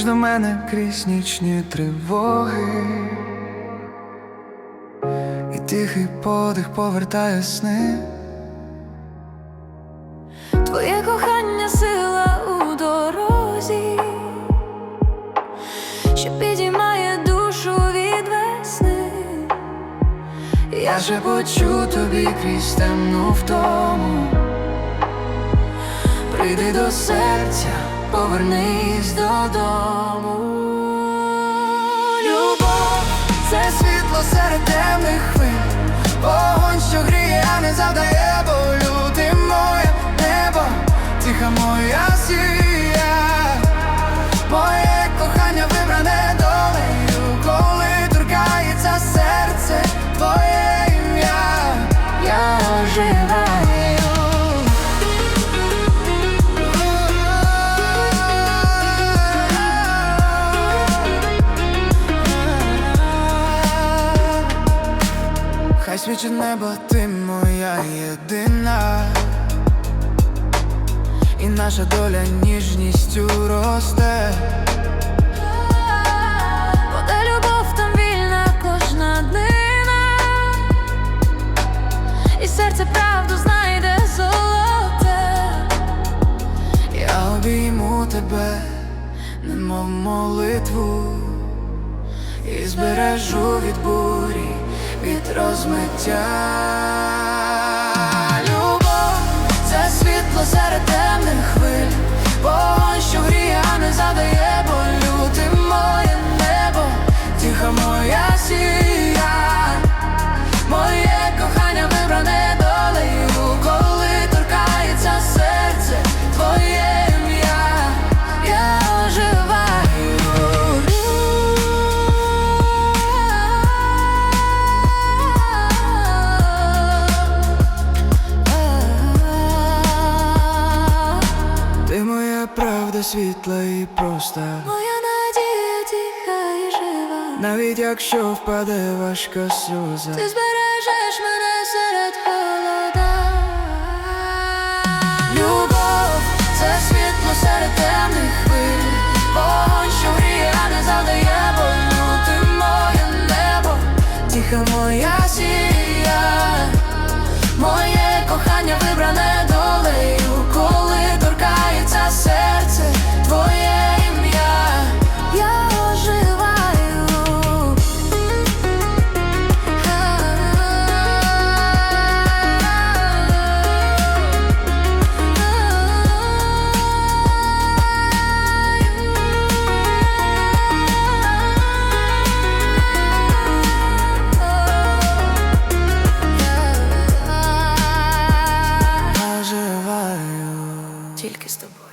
Йдеш до мене крізь нічні тривоги, і тихий подих повертає сни. Твоє кохання сила у дорозі, що підіймає душу від весни. Я шепочу тобі крізь темну втому. Прийди до серця, повернись додому. Темних хвиль, вогонь, що гріє, не завдає свічить небо, ти моя єдина, і наша доля ніжністю росте. Бо де любов там вільна кожна днина, і серце правду знайде золоте. Я обійму тебе, немов молитву, і збережу від бурі, від розмиття. Світла і проста, Моя надія тиха і жива. навіть якщо впаде важка сльоза. Ти збережеш мене серед холода. Любов це світло серед темних хвиль, вогонь, що гріє, а не завдає болю. Ти моє небо, тиха моя сія. тільки з тобою.